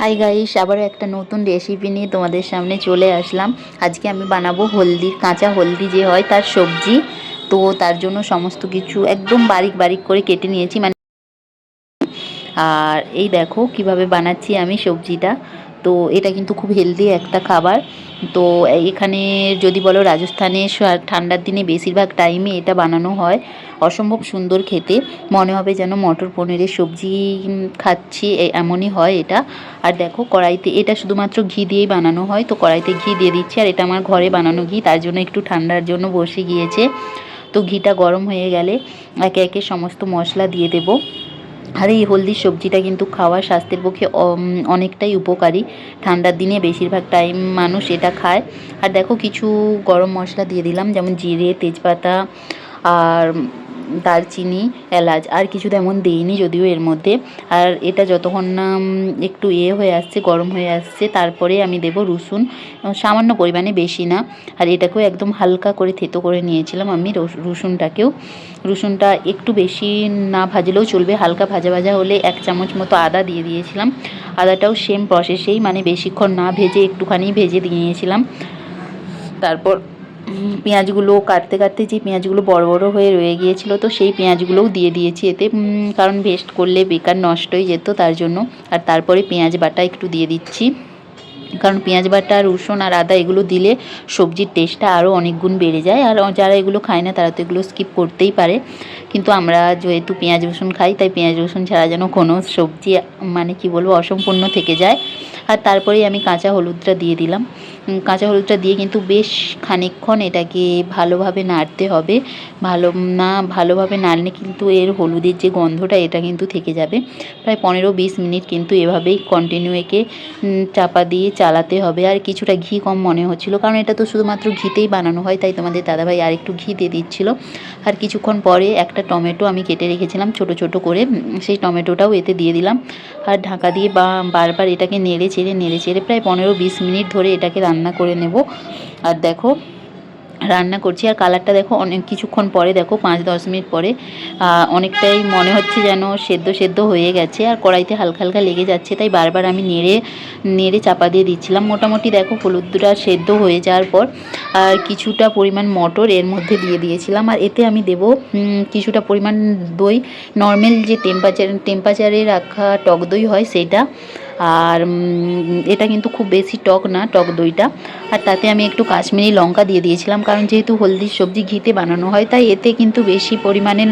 Hi guys আবারও একটা নতুন রেসিপি নিয়ে তোমাদের সামনে চলে আসলাম। আজকে আমি বানাবো হলদির কাঁচা হলদি যে হয় তার সবজি। তো তার জন্য সমস্ত কিছু একদম বারিক বারিক করে কেটে নিয়েছি। মানে আর এই দেখো কীভাবে বানাচ্ছি আমি সবজিটা। তো এটা কিন্তু খুব হেলদি একটা খাবার। তো এখানে যদি বলো রাজস্থানে ঠান্ডার দিনে বেশিরভাগ টাইমে এটা বানানো হয়। অসম্ভব সুন্দর খেতে। মনে হবে যেন মটর পনিরের সবজি খাচ্ছি এমনই হয় এটা। আর দেখো কড়াইতে, এটা শুধুমাত্র ঘি দিয়েই বানানো হয়। তো কড়াইতে ঘি দিয়ে দিচ্ছি আর এটা আমার ঘরে বানানো ঘি। তার জন্য একটু ঠান্ডার জন্য বসে গিয়েছে। তো ঘিটা গরম হয়ে গেলে একে একে সমস্ত মশলা দিয়ে দেবো। আর, এই হলদির সবজিটা কিন্তু খাওয়া স্বাস্থ্যের পক্ষে অনেকটাই উপকারী। ঠান্ডার দিনে বেশিরভাগ টাইম মানুষ এটা খায়। আর দেখো, কিছু গরম মশলা দিয়ে দিলাম, যেমন জিরে, তেজপাতা, আর দারচিনি, এলাচ আর কিছু তেমন দিইনি যদিও এর মধ্যে। আর এটা যতক্ষণ না একটু এ হয়ে আসছে, গরম হয়ে আসছে, তারপরে আমি দেব রসুন। সামান্য পরিমাণে বেশি না। আর এটাকেও একদম হালকা করে থেতো করে নিয়েছিলাম আমি রস- রসুনটাকেও। রসুনটা একটু বেশি না ভাজলেও চলবে, হালকা ভাজা ভাজা হলে এক চামচ মতো আদা দিয়ে দিয়েছিলাম। আদাটাও সেম প্রসেসেই মানে বেশিক্ষণ না ভেজে একটুখানি ভেজে দিয়েছিলাম তারপর পেঁয়াজগুলো কাটতে কাটতে যে পেঁয়াজগুলো বড় বড় হয়ে রয়ে গিয়েছিল, তো সেই পেঁয়াজগুলোও দিয়ে দিয়েছি এতে। কারণ ভেস্ট করলে বেকার নষ্ট হয়ে যেত তার জন্য। আর তারপরে পেঁয়াজ বাটা একটু দিয়ে দিচ্ছি। কারণ পেঁয়াজ বাটা, রসুন আর আদা এগুলো দিলে সবজির টেস্টটা আরও অনেক গুণ বেড়ে যায়। আর যারা এগুলো খায় না, তারা তো এগুলো স্কিপ করতেই পারে। কিন্তু আমরা যেহেতু পেঁয়াজ, রসুন খাই, তাই পেঁয়াজ, রসুন ছাড়া যেন কোনো সবজি মানে কি বলব, অসম্পূর্ণ থেকে যায়। আর তারপরেই আমি কাঁচা হলুদটা দিয়ে দিলাম। কাঁচা হলুদটা দিয়ে কিন্তু বেশ খানিকক্ষণ এটাকে ভালোভাবে নাড়তে হবে। ভালো, না, ভালোভাবে নাড়লে কিন্তু এর হলুদের যে গন্ধটা, এটা কিন্তু থেকে যাবে। প্রায় পনেরো বিশ মিনিট কিন্তু এভাবেই কন্টিনিউ একে চাপা দিয়ে চালাতে হবে। আর কিছুটা ঘি কম মনে হচ্ছিল, কারণ এটা তো শুধুমাত্র ঘিতেই বানানো হয়, তাই তোমাদের দাদাভাই আর একটু ঘি দিয়ে দিচ্ছিল। আর কিছুক্ষণ পরে একটা টমেটো আমি কেটে রেখেছিলাম ছোট ছোট করে সেই টমেটোটাও এতে দিয়ে দিলাম। আর ঢাকা দিয়ে বা, বারবার এটাকে নেড়ে চেড়ে নেড়ে চেড়ে প্রায় পনেরো বিশ মিনিট ধরে এটাকে রান্না করে নেব। আর দেখো, রান্না করছি। আর কালারটা দেখো অনেক কিছুক্ষণ পরে দেখো পাঁচ দশ মিনিট পরে অনেকটাই মনে হচ্ছে যেন সেদ্ধ সেদ্ধ হয়ে গেছে। আর কড়াইতে হালকা হালকা লেগে যাচ্ছে, তাই বারবার আমি নেড়ে নেড়ে চাপা দিয়ে দিচ্ছিলাম। মোটামুটি দেখো, হলুদটা সেদ্ধ হয়ে যাওয়ার পর, আর কিছুটা পরিমাণ মটর এর মধ্যে দিয়ে দিয়েছিলাম। আর এতে আমি দেবো কিছুটা পরিমাণ দই। নর্মাল যে টেম্পারেচার টেম্পারেচারে রাখা টক দই হয়, সেটা। আর এটা কিন্তু খুব বেশি টক না, টক দইটা। আর তাতে আমি একটু কাশ্মীরি লঙ্কা দিয়ে দিয়েছিলাম, কারণ যেহেতু হলদির সবজি ঘিতে বানানো হয়, তাই এতে কিন্তু বেশি পরিমাণে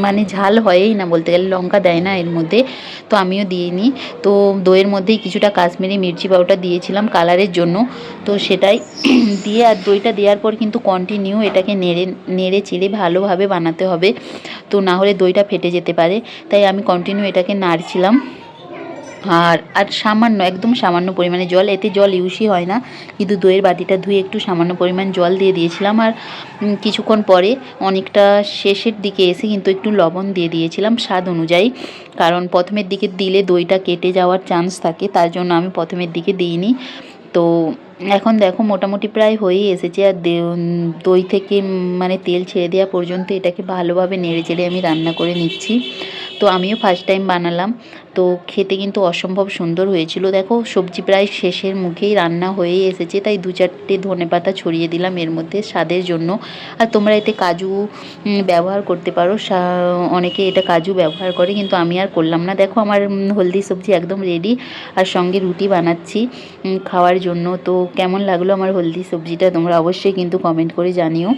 মানে ঝাল হয়ই না বলতে গেলে, লঙ্কা দেয় না এর মধ্যে। তো আমিও দিইনি। তো দইয়ের মধ্যেই কিছুটা কাশ্মীরি মির্চি পাউডার দিয়েছিলাম কালারের জন্য। তো সেটাই দিয়ে, আর দইটা দেওয়ার পর কিন্তু কন্টিনিউ এটাকে নেড়ে নেড়ে চেড়ে ভালোভাবে বানাতে হবে। তো না হলে দইটা ফেটে যেতে পারে। তাই আমি কন্টিনিউ এটাকে নাড়ছিলাম। আর আর সামান্য, একদম সামান্য পরিমাণে জল, এতে জল ইউজই হয় না। কিন্তু দইয়ের বাটিটা ধুয়ে একটু সামান্য পরিমাণ জল দিয়ে দিয়েছিলাম আর কিছুক্ষণ পরে অনেকটা শেষের দিকে এসে কিন্তু একটু লবণ দিয়ে দিয়েছিলাম স্বাদ অনুযায়ী। কারণ প্রথমের দিকে দিলে দইটা কেটে যাওয়ার চান্স থাকে, তার জন্য আমি প্রথমের দিকে দিইনি। তো এখন দেখো মোটামুটি প্রায় হয়েই এসেছে আর দই থেকে মানে তেল ছেড়ে দেওয়া পর্যন্ত এটাকে ভালোভাবে নেড়ে চেড়ে আমি রান্না করে নিচ্ছি। তো আমিও ফার্স্ট টাইম বানালাম। তো খেতে কিন্তু অসম্ভব সুন্দর হয়েছিল। দেখো, সবজি প্রায় শেষের মুখেই রান্না হয়েই এসেছে, তাই দু চারটে ধনে পাতা ছড়িয়ে দিলাম এর মধ্যে স্বাদের জন্য। আর তোমরা এতে কাজু ব্যবহার করতে পারো। অনেকে এটা কাজু ব্যবহার করে, কিন্তু আমি আর করলাম না। দেখো, আমার হলদি সবজি একদম রেডি আর সঙ্গে রুটি বানাচ্ছি খাওয়ার জন্য। তো কেমন লাগল আমার হলদি সবজিটা তোমরা অবশ্যই কিন্তু কমেন্ট করে জানিও।